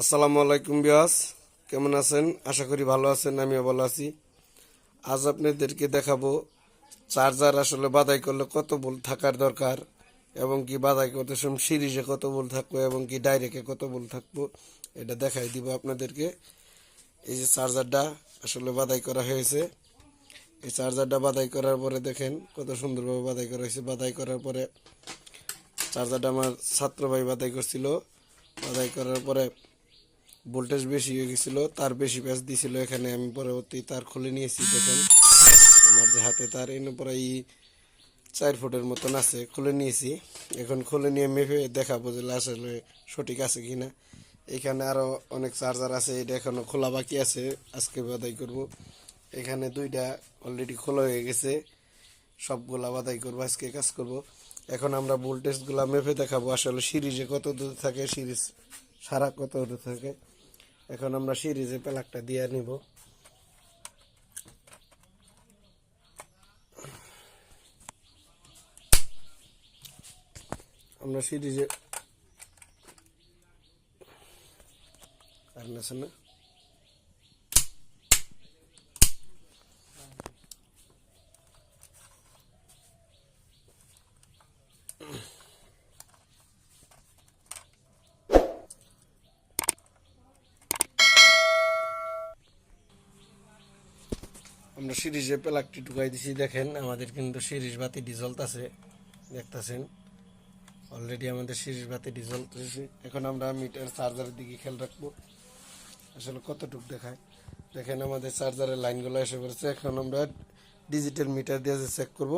আসসালামু আলাইকুম বিয়াস কেমন আছেন? আশা করি ভালো আছেন, আমিও ভালো আছি। আজ আপনাদেরকে দেখাবো চার্জার আসলে বাদাই করলে কত বল থাকার দরকার এবং কি বাদাই করতে সময় সিরিজে কত বল থাকব এবং কি ডাইরেক্টে কত বল থাকব, এটা দেখাই দিব আপনাদেরকে। এই যে চার্জারটা আসলে বাদাই করা হয়েছে। এই চার্জারটা বাদাই করার পরে দেখেন কত সুন্দরভাবে বাদাই করা হয়েছে। বাদাই করার পরে চার্জারটা আমার ছাত্র ভাই বাদাই করছিল। বাদাই করার পরে ভোল্টেজ বেশি হয়ে গেছিল, তার বেশি প্যাচ দিছিল, এখানে আমি পরবর্তী তার খুলে নিয়েছি, দেখেন। আমার যে হাতে তার এনে এই চার ফুটের মতন আছে, খুলে নিয়েছি। এখন খুলে নিয়ে মেপে দেখাবো যে আসলে সঠিক আছে কি না এখানে আরও অনেক চার্জার আছে, এটা এখনও খোলা বাকি আছে, আজকে বাদাই করব। এখানে দুইটা অলরেডি খোলা হয়ে গেছে, সবগুলা বাদাই করব, আজকে কাজ করব। এখন আমরা ভোল্টেজগুলা মেপে দেখাবো, আসলে সিরিজে কত দূর থাকে, সিরিজ সারা কত দূর থাকে। এখন আমরা সিরিজে প্যালাকটা দিয়ে নিব। আমরা সিরিজে আর না না? আমরা সিরিজে প্লাগটি ঢুকাই দিছি, দেখেন আমাদের কিন্তু সিরিজ বাতি ডিজলট আছে, দেখতেছেন। অলরেডি আমাদের সিরিজ বাতি ডিজলট আছে এখন আমরা মিটার, চার্জারের দিকে খেয়াল রাখব। আসলে কতটুক দেখায়। দেখেন আমাদের চার্জারের লাইনগুলো এসে পড়েছে। এখন আমরা ডিজিটাল মিটার দিয়ে চেক করব,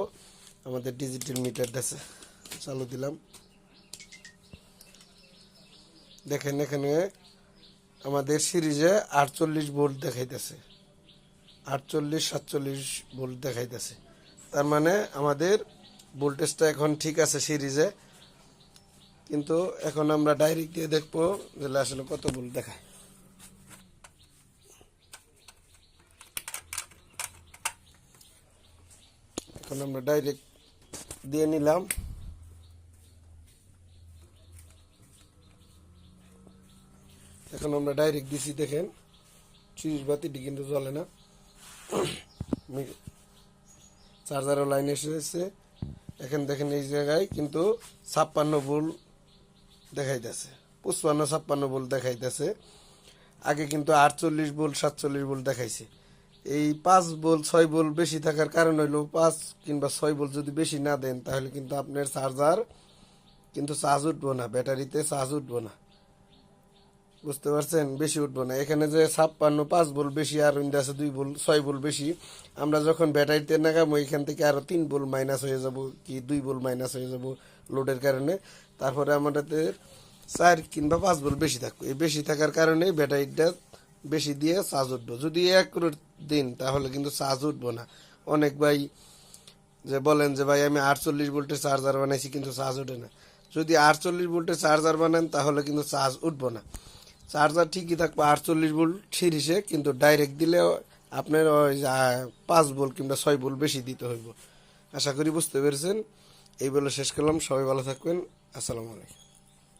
আমাদের ডিজিটাল মিটারটা চালু দিলাম। দেখেন এখানে আমাদের সিরিজে আটচল্লিশ ভোল্ট দেখাইতেছে। আটচল্লিশ, সাতচল্লিশ ভোল্ট দেখাইতেছে। তার মানে আমাদের ভোল্টেজটা এখন ঠিক আছে সিরিজে, কিন্তু এখন আমরা ডাইরেক্ট দিয়ে দেখব যে আসলে কত ভোল্ট দেখায়। এখন আমরা ডাইরেক্ট দিয়ে নিলাম। এখন আমরা ডাইরেক্ট দিছি, দেখেন সিরিজ বাতিটি কিন্তু জ্বলে না। চার্জারও লাইন এসেছে এখন দেখেন এই জায়গায় কিন্তু ছাপ্পান্ন ভোল্ট দেখাইতেছে। পঁচপান্ন, ছাপ্পান্ন ভোল্ট দেখাইতেছে। আগে কিন্তু আটচল্লিশ ভোল্ট, সাতচল্লিশ ভোল্ট দেখাইছে। এই পাঁচ ভোল্ট, ছয় ভোল্ট বেশি থাকার কারণ হইল পাঁচ কিংবা ছয় ভোল্ট যদি বেশি না দেন, তাহলে কিন্তু আপনার চার্জার কিন্তু চার্জ উঠবো না, ব্যাটারিতে চার্জ উঠবো না। বুঝতে পারছেন? বেশি উঠবো না। এখানে যে ছাপ্পান্ন, পাঁচ ভোল্ট বেশি আর ইন্ডা আছে দুই ভোল্ট ছয় ভোল্ট বেশি, আমরা যখন ব্যাটারিতে নাগাবো এখান থেকে আরও তিন ভোল্ট মাইনাস হয়ে যাব, কি দুই ভোল্ট মাইনাস হয়ে যাব লোডের কারণে। তারপরে আমাদের চার কিংবা পাঁচ ভোল্ট বেশি থাকবে। এই বেশি থাকার কারণে ব্যাটারিটা বেশি দিয়ে চার্জ উঠবো। যদি এক দিন, তাহলে কিন্তু চার্জ উঠবো না। অনেক ভাই যে বলেন যে, ভাই, আমি আটচল্লিশ ভোল্টের চার্জার বানাইছি, কিন্তু চার্জ ওঠে না। যদি আটচল্লিশ ভোল্টের চার্জার বানান, তাহলে কিন্তু চার্জ উঠবো না। চার্জার ঠিকই থাকবে, আটচল্লিশ ভোল্ট সিরিজে, কিন্তু ডাইরেক্ট দিলে আপনার ওই পাঁচ ভোল্ট কিংবা ছয় ভোল্ট বেশি দিতে হইব। আশা করি বুঝতে পেরেছেন। এই বলে শেষ করলাম। সবাই ভালো থাকবেন। আসসালামু আলাইকুম।